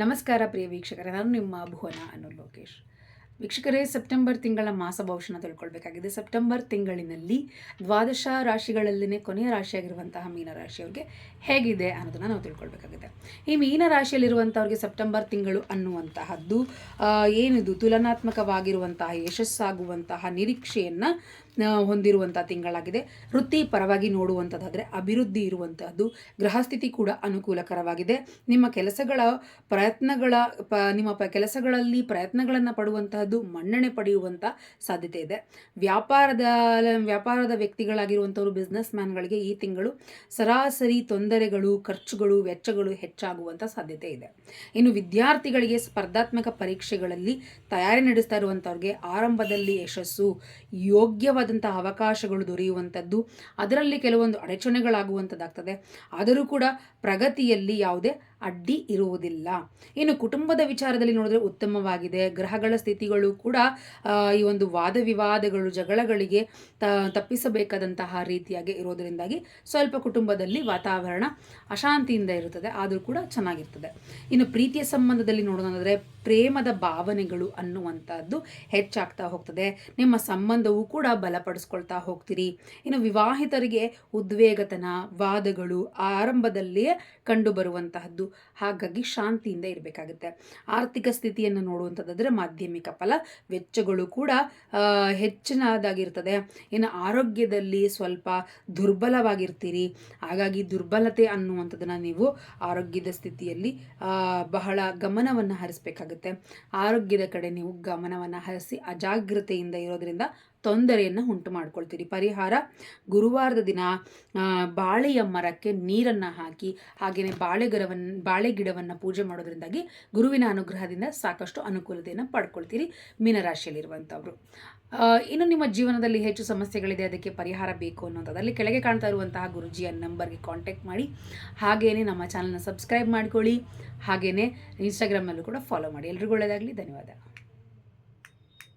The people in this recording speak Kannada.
ನಮಸ್ಕಾರ ಪ್ರಿಯ ವೀಕ್ಷಕರೇ, ನಾನು ನಿಮ್ಮ ಭುವನ ಅನು ಲೋಕೇಶ್. ವೀಕ್ಷಕರೇ, ಸೆಪ್ಟೆಂಬರ್ ತಿಂಗಳ ಮಾಸ ಭವಿಷ್ಯನ ತಿಳ್ಕೊಳ್ಬೇಕಾಗಿದೆ. ಸೆಪ್ಟೆಂಬರ್ ತಿಂಗಳಿನಲ್ಲಿ ದ್ವಾದಶ ರಾಶಿಗಳಲ್ಲಿನೇ ಕೊನೆಯ ರಾಶಿಯಾಗಿರುವಂತಹ ಮೀನರಾಶಿಯವ್ರಿಗೆ ಹೇಗಿದೆ ಅನ್ನೋದನ್ನು ನಾವು ತಿಳ್ಕೊಳ್ಬೇಕಾಗಿದೆ. ಈ ಮೀನರಾಶಿಯಲ್ಲಿರುವಂಥವ್ರಿಗೆ ಸೆಪ್ಟೆಂಬರ್ ತಿಂಗಳು ಅನ್ನುವಂತಹದ್ದು ಏನಿದು? ತುಲನಾತ್ಮಕವಾಗಿರುವಂತಹ ಯಶಸ್ಸಾಗುವಂತಹ ನಿರೀಕ್ಷೆಯನ್ನು ಹೊಂದಿರುವಂಥ ತಿಂಗಳಾಗಿದೆ. ವೃತ್ತಿ ಪರವಾಗಿ ನೋಡುವಂಥದ್ದಾದರೆ ಅಭಿವೃದ್ಧಿ ಇರುವಂಥದ್ದು ಗೃಹಸ್ಥಿತಿ ಕೂಡ ಅನುಕೂಲಕರವಾಗಿದೆ. ನಿಮ್ಮ ಕೆಲಸಗಳ ಪ್ರಯತ್ನಗಳ ಪ, ನಿಮ್ಮ ಪ, ಕೆಲಸಗಳಲ್ಲಿ ಪ್ರಯತ್ನಗಳನ್ನು ಪಡುವಂತಹದ್ದು ಮನ್ನಣೆ ಪಡೆಯುವಂಥ ಸಾಧ್ಯತೆ ಇದೆ. ವ್ಯಾಪಾರದ ವ್ಯಾಪಾರದ ವ್ಯಕ್ತಿಗಳಾಗಿರುವಂಥವ್ರು ಬಿಸ್ನೆಸ್ ಮ್ಯಾನ್ಗಳಿಗೆ ಈ ತಿಂಗಳು ಸರಾಸರಿ ತೊಂದರೆಗಳು, ಖರ್ಚುಗಳು, ವೆಚ್ಚಗಳು ಹೆಚ್ಚಾಗುವಂಥ ಸಾಧ್ಯತೆ ಇದೆ. ಇನ್ನು ವಿದ್ಯಾರ್ಥಿಗಳಿಗೆ ಸ್ಪರ್ಧಾತ್ಮಕ ಪರೀಕ್ಷೆಗಳಲ್ಲಿ ತಯಾರಿ ನಡೆಸ್ತಾ ಇರುವಂಥವ್ರಿಗೆ ಆರಂಭದಲ್ಲಿ ಯಶಸ್ಸು ಯೋಗ್ಯವಾದಂಥ ಅವಕಾಶಗಳು ದೊರೆಯುವಂಥದ್ದು, ಅದರಲ್ಲಿ ಕೆಲವೊಂದು ಅಡಚಣೆಗಳಾಗುವಂಥದ್ದಾಗ್ತದೆ. ಆದರೂ ಕೂಡ ಪ್ರಗತಿಯಲ್ಲಿ ಯಾವುದೇ ಅಡ್ಡಿ ಇರುವುದಿಲ್ಲ. ಇನ್ನು ಕುಟುಂಬದ ವಿಚಾರದಲ್ಲಿ ನೋಡಿದ್ರೆ ಉತ್ತಮವಾಗಿದೆ. ಗ್ರಹಗಳ ಸ್ಥಿತಿಗಳು ಕೂಡ ಈ ಒಂದು ವಾದ ವಿವಾದಗಳು ಜಗಳಗಳಿಗೆ ತಪ್ಪಿಸಬೇಕಾದಂತಹ ರೀತಿಯಾಗಿ ಇರೋದರಿಂದಾಗಿ ಸ್ವಲ್ಪ ಕುಟುಂಬದಲ್ಲಿ ವಾತಾವರಣ ಅಶಾಂತಿಯಿಂದ ಇರುತ್ತದೆ. ಆದರೂ ಕೂಡ ಚೆನ್ನಾಗಿರ್ತದೆ. ಇನ್ನು ಪ್ರೀತಿಯ ಸಂಬಂಧದಲ್ಲಿ ನೋಡೋದಾದರೆ ಪ್ರೇಮದ ಭಾವನೆಗಳು ಅನ್ನುವಂಥದ್ದು ಹೆಚ್ಚಾಗ್ತಾ ಹೋಗ್ತದೆ. ನಿಮ್ಮ ಸಂಬಂಧವು ಕೂಡ ಬಲಪಡಿಸ್ಕೊಳ್ತಾ ಹೋಗ್ತೀರಿ. ಇನ್ನು ವಿವಾಹಿತರಿಗೆ ಉದ್ವೇಗತನ, ವಾದಗಳು ಆರಂಭದಲ್ಲಿಯೇ ಕಂಡು ಬರುವಂತಹದ್ದು ಹಾಗಾಗಿ ಶಾಂತಿಯಿಂದ ಇರಬೇಕಾಗುತ್ತೆ. ಆರ್ಥಿಕ ಸ್ಥಿತಿಯನ್ನು ನೋಡುವಂಥದ್ದಾದರೆ ಮಾಧ್ಯಮಿಕ ಫಲ, ವೆಚ್ಚಗಳು ಕೂಡ ಹೆಚ್ಚಿನದಾಗಿರ್ತದೆ. ಇನ್ನು ಆರೋಗ್ಯದಲ್ಲಿ ಸ್ವಲ್ಪ ದುರ್ಬಲವಾಗಿರ್ತೀರಿ. ಹಾಗಾಗಿ ದುರ್ಬಲತೆ ಅನ್ನುವಂಥದ್ದನ್ನು ನೀವು ಆರೋಗ್ಯದ ಸ್ಥಿತಿಯಲ್ಲಿ ಬಹಳ ಗಮನವನ್ನು ಹರಿಸಬೇಕಾಗುತ್ತೆ. ಆರೋಗ್ಯದ ಕಡೆ ನೀವು ಗಮನವನ್ನು ಹರಿಸಿ ಅಜಾಗ್ರತೆಯಿಂದ ಇರೋದ್ರಿಂದ ತೊಂದರೆಯನ್ನು ಉಂಟು ಮಾಡ್ಕೊಳ್ತೀರಿ. ಪರಿಹಾರ, ಗುರುವಾರದ ದಿನ ಬಾಳೆಯ ಮರಕ್ಕೆ ನೀರನ್ನು ಹಾಕಿ ಹಾಗೆಯೇ ಬಾಳೆ ಗಿಡವನ್ನು ಪೂಜೆ ಮಾಡೋದ್ರಿಂದಾಗಿ ಗುರುವಿನ ಅನುಗ್ರಹದಿಂದ ಸಾಕಷ್ಟು ಅನುಕೂಲತೆಯನ್ನು ಪಡ್ಕೊಳ್ತೀರಿ ಮೀನರಾಶಿಯಲ್ಲಿರುವಂಥವ್ರು ಇನ್ನು ನಿಮ್ಮ ಜೀವನದಲ್ಲಿ ಹೆಚ್ಚು ಸಮಸ್ಯೆಗಳಿದೆ, ಅದಕ್ಕೆ ಪರಿಹಾರ ಬೇಕು ಅನ್ನೋಂಥದ್ದಲ್ಲಿ ಕೆಳಗೆ ಕಾಣ್ತಾ ಇರುವಂತಹ ಗುರುಜಿಯ ನಂಬರ್ಗೆ ಕಾಂಟ್ಯಾಕ್ಟ್ ಮಾಡಿ. ಹಾಗೆಯೇ ನಮ್ಮ ಚಾನಲ್ನ ಸಬ್ಸ್ಕ್ರೈಬ್ ಮಾಡ್ಕೊಳ್ಳಿ. ಹಾಗೆಯೇ ಇನ್ಸ್ಟಾಗ್ರಾಮಲ್ಲೂ ಕೂಡ ಫಾಲೋ ಮಾಡಿ. ಎಲ್ರಿಗೂ ಒಳ್ಳೆಯದಾಗಲಿ ಧನ್ಯವಾದ.